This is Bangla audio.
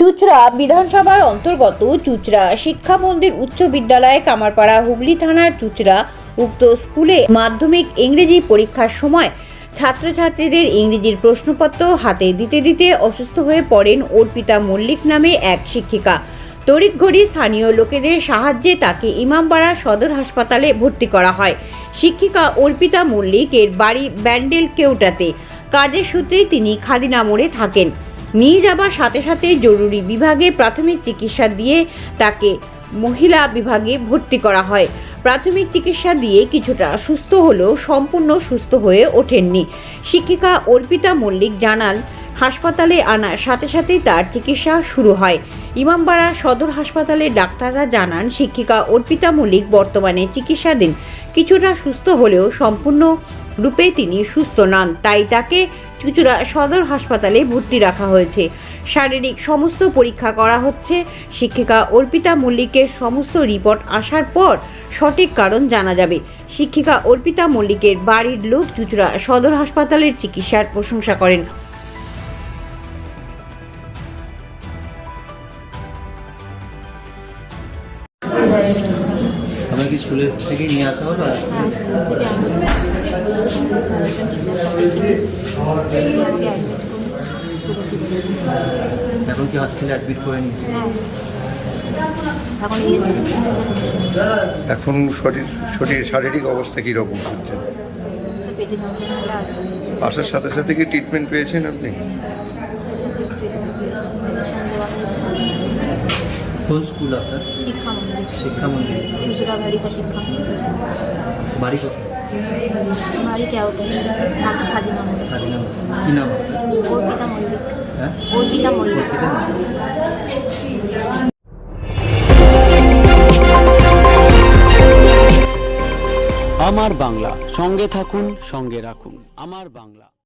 চুচড়া বিধানসভার অন্তর্গত চুচড়া শিক্ষা মন্দির উচ্চ বিদ্যালয় কামারপাড়া হুগলি থানার চুচড়া উক্ত স্কুলে মাধ্যমিক ইংরেজি পরীক্ষার সময় ছাত্রছাত্রীদের ইংরেজির প্রশ্নপত্র হাতে দিতে দিতে অসুস্থ হয়ে পড়েন অর্পিতা মল্লিক নামে এক শিক্ষিকা। তড়িৎঘড়ি স্থানীয় লোকেদের সাহায্যে তাকে ইমামবাড়া সদর হাসপাতালে ভর্তি করা হয়। শিক্ষিকা অর্পিতা মল্লিক এর বাড়ি ব্যান্ডেল কেউটাতে। কাজের সূত্রে তিনি খাদিনা মোড়ে থাকেন। নিয়ে যাবার সাথে সাথে জরুরি বিভাগে প্রাথমিক চিকিৎসা দিয়ে তাকে মহিলা বিভাগে ভর্তি করা হয়। প্রাথমিক চিকিৎসা দিয়ে কিছুটা সুস্থ হলেও সম্পূর্ণ সুস্থ হয়ে ওঠেননি। শিক্ষিকা অর্পিতা মল্লিক জানান, হাসপাতালে আনার সাথে সাথেই তার চিকিৎসা শুরু হয়। ইমামবাড়া সদর হাসপাতালের ডাক্তাররা জানান, শিক্ষিকা অর্পিতা মল্লিক বর্তমানে চিকিৎসাধীন। কিছুটা সুস্থ হলেও সম্পূর্ণ রূপে তিনি সুস্থ নন, তাই তাকে চুচুড়া সদর হাসপাতালে ভর্তি রাখা হয়েছে। শারীরিক সমস্ত পরীক্ষা করা হচ্ছে। শিক্ষিকা অর্পিতা মল্লিকের সমস্ত রিপোর্ট আসার পর সঠিক কারণ জানা যাবে। শিক্ষিকা অর্পিতা মল্লিকের বাড়ির লোক চুচুড়া সদর হাসপাতালের চিকিৎসার প্রশংসা করেন। স্কুলের থেকে নিয়ে আসা হলো এখন কি হসপিটালে অ্যাডমিট করে নিয়েছে? এখন শরীর শরীর শারীরিক অবস্থা কীরকম হচ্ছে? পেটে যন্ত্রণাটা আছে। আসার সাথে সাথে কি ট্রিটমেন্ট পেয়েছেন আপনি? কোন স্কুল আপনার? শিক্ষা মন্দির শিক্ষা মন্দির চুচুড়া শিক্ষা মন্দির বাড়ি কোথায় বাড়ি কেওটে থাকি খাদিনা মন্দির। খাদিনা কি নাম অর্পিতা মল্লিক। হ্যাঁ? অর্পিতা মল্লিক। কলকাতা মন্দির। আমার বাংলা। সঙ্গে থাকুন সঙ্গে রাখুন। আমার বাংলা।